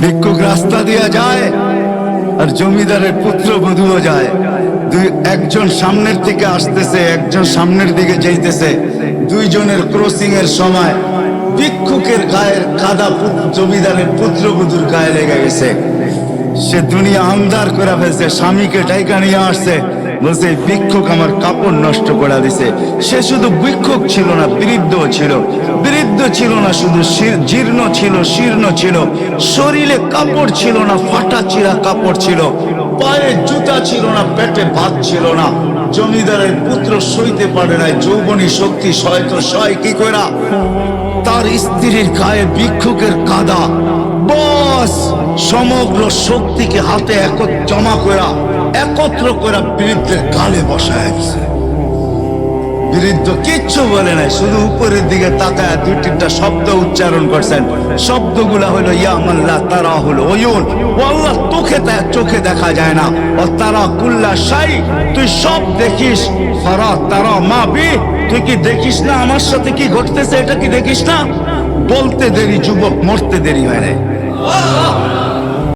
ভিক্ষুক রাস্তা দিয়া যায় আর জমিদারের পুত্র বধুও যায়। দুই, একজন সামনের থেকে আসতেছে, একজন সামনের দিকে যাইতেছে। দুইজনের ক্রসিং এর সময় ভিক্ষুকের গায়ের কাদা জমিদারের পুত্রবধূর গায়ে লেগে গেছে। সে দুনিয়া আমদার করে ফেলছে, স্বামীকে ডাইকা নিয়ে আসছে। বলছে, ভিক্ষুক আমার কাপড় নষ্ট করে দিছে। সে শুধু ভিক্ষুক ছিল না বৃদ্ধ ছিল। বৃদ্ধ ছিল না, শুধু জীর্ণ ছিল, শীর্ণ ছিল। শরীরে কাপড় ছিল না, ফাটা চিরা কাপড় ছিল। পায়ে জুতা ছিল না, পেটে ভাত ছিল না। জমিদারের পুত্র সইতে পারে না যৌবনী শক্তি সয় তো সয় কি করা তার স্ত্রীর গায়ে ভিক্ষুকের কাদা। বস, সমগ্র শক্তিকে হাতে এক জমা করা একত্র করা বৃদ্ধের গালে বসায় বৃদ্ধ কিচ্ছু বলে নাই, শুধু উপরের দিকে তাকায় দুই তিনটা শব্দ উচ্চারণ করছেন। শব্দগুলা হলো ইয়ামাল্লাহ তারা হলো ওয়ুন আল্লাহ তোকে তা- চোখে দেখা যায় না। ও তারা কুল্লা সাই তুই সব দেখিস। ফারা তারা মা বি, তুই কি দেখিস না? আমার সাথে কি ঘটতেছে? এটা কি দেখিস না? বলতে দেরি, যুবক মরতে দেরি হয় না